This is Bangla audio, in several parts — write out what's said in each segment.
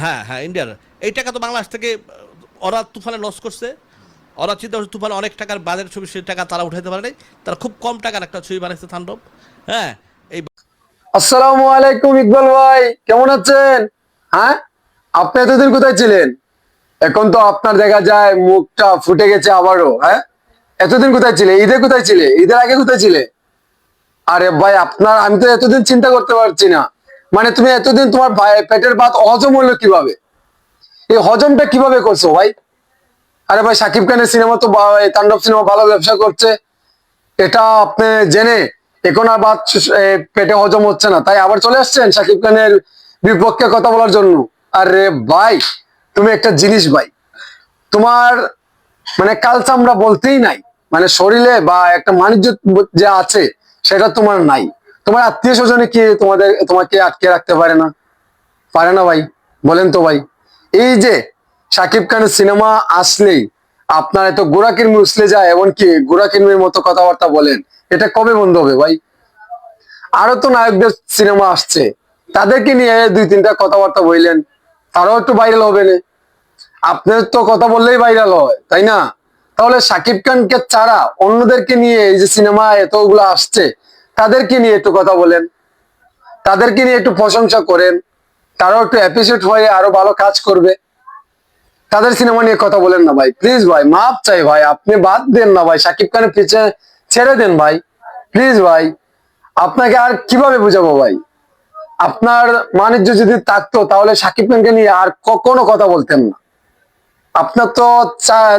হ্যাঁ হ্যাঁ ইন্ডিয়ার। এই টাকা তো বাংলাদেশ থেকে, ওরা তুফানে লস করছে। ওরা চিন্তা করছে তুফানে অনেক টাকার বাজারের ছবি, সেই টাকা তারা উঠাইতে পারে তারা খুব কম টাকার একটা ছবি বানাইছে তাণ্ডব। হ্যাঁ এই আসসালামু আলাইকুম ইকবাল ভাই, কেমন আছেন? হ্যাঁ? আপনি এতদিন কোথায় ছিলেন? এখন তো আপনার দেখা যায় মুখটা ফুটে গেছে আবারও হ্যাঁ? এতদিন কোথায় ছিলে? ঈদে কোথায় ছিলে? ঈদের আগে কোথায় ছিলে? আরে ভাই, আপনার, আমি তো এতদিন চিন্তা করতে পারছি না। মানে তুমি এতদিন তোমার পেটের ভাত হজম হলো কীভাবে? এই হজমটা কীভাবে করছ ভাই? আরে ভাই, সাকিব খানের সিনেমা তো তাণ্ডব সিনেমা ভালো ব্যবসা করছে। এটা আপনি জেনে এখন আর বাদ পেটে হজম হচ্ছে না। তাই আবার চলে আসছেন সাকিব খানের বিপক্ষে কথা বলার জন্য। আরে ভাই, তুমি একটা জিনিস ভাই, তোমার মানে কাল চামড়া বলতেই নাই। মানে শরীরে বা একটা বাণিজ্য যে আছে, সেটা তোমার নাই। তোমার আত্মীয় স্বজনে কি তোমাদের, তোমাকে আটকে রাখতে পারে না? পারে না ভাই, বলেন তো ভাই। এই যে সাকিব খানের সিনেমা আসলেই আপনার এত গোড়া কিরমি উছলে যায়, এমনকি গোড়া কিরমির মতো কথাবার্তা বলেন, এটা কবে বন্ধ হবে ভাই? আরও তো নায়কদের সিনেমা আসছে, তাদেরকে নিয়ে দুই তিনটা কথাবার্তা বললেন, তারাও একটু ভাইরাল হবে না? আপনার তো কথা বললেই ভাইরাল হয়, তাই না? তাহলে সাকিব খানকে ছাড়া অন্যদেরকে নিয়ে এই যে সিনেমা এতগুলো আসছে তাদেরকে নিয়ে একটু কথা বলেন। তাদেরকে নিয়ে একটু প্রশংসা করেন। তারাও একটু অ্যাপ্রিসিয়েট হয়ে আরও ভালো কাজ করবে। তাদের সিনেমা নিয়ে কথা বলেন না ভাই। প্লিজ ভাই মাপ চাই ভাই, আপনি বাদ দেন না ভাই। সাকিব খানের পিছে ছেড়ে দেন ভাই। প্লিজ ভাই, আপনাকে আর কীভাবে বুঝাবো ভাই? আপনার বাণিজ্য যদি থাকতো, তাহলে সাকিব খানকে নিয়ে আর কখনো কথা বলতেন না। আপনার তো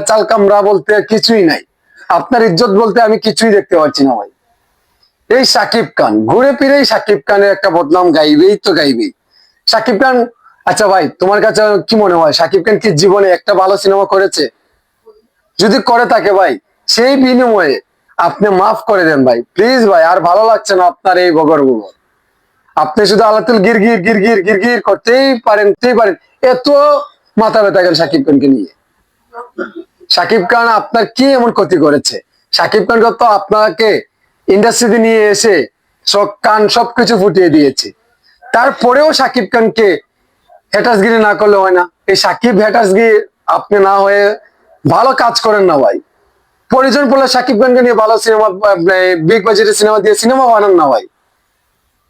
চাল কামরা বলতে কিছুই নাই। আপনার ইজ্জত বলতে আমি কিছুই দেখতে পাচ্ছি না ভাই। এই সাকিব খান, ঘুরে ফিরেই সাকিব খানের একটা বদনাম গাইবেই তো গাইবেই। সাকিব খান আচ্ছা ভাই, তোমার কাছে কি মনে হয়, সাকিব খান কি জীবনে একটা ভালো সিনেমা করেছে? যদি করে থাকে ভাই, সেই বিনিময়ে আপনি মাফ করে দেন ভাই। প্লিজ ভাই, আর ভালো লাগছে না আপনার এই বগর বগর। আপনি শুধু আলাতুল গির গির গির গির গির গির করতেই পারেন করতেই পারেন। এত মাথা ব্যথা গেল সাকিব খানকে নিয়ে। সাকিব খান আপনার কি এমন ক্ষতি করেছে? সাকিব খান তো আপনাকে ইন্ডাস্ট্রিতে নিয়ে এসে সব কান সবকিছু ফুটিয়ে দিয়েছে। তারপরেও সাকিব খানকে হ্যাটাসগিরি না করলে হয় না। এই সাকিব হ্যাটাসগিরি আপনি না হয়ে ভালো কাজ করেন না ভাই। পরিজন পড়লে সাকিব খানকে নিয়ে ভালো সিনেমা বিগ বাজেটের সিনেমা দিয়ে সিনেমা বানান না ভাই।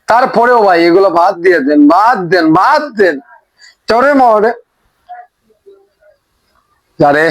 তারপরেও ভাই এগুলো বাদ দিয়ে দেন, বাদ দেন বাদ দেন। চরে মরে যারে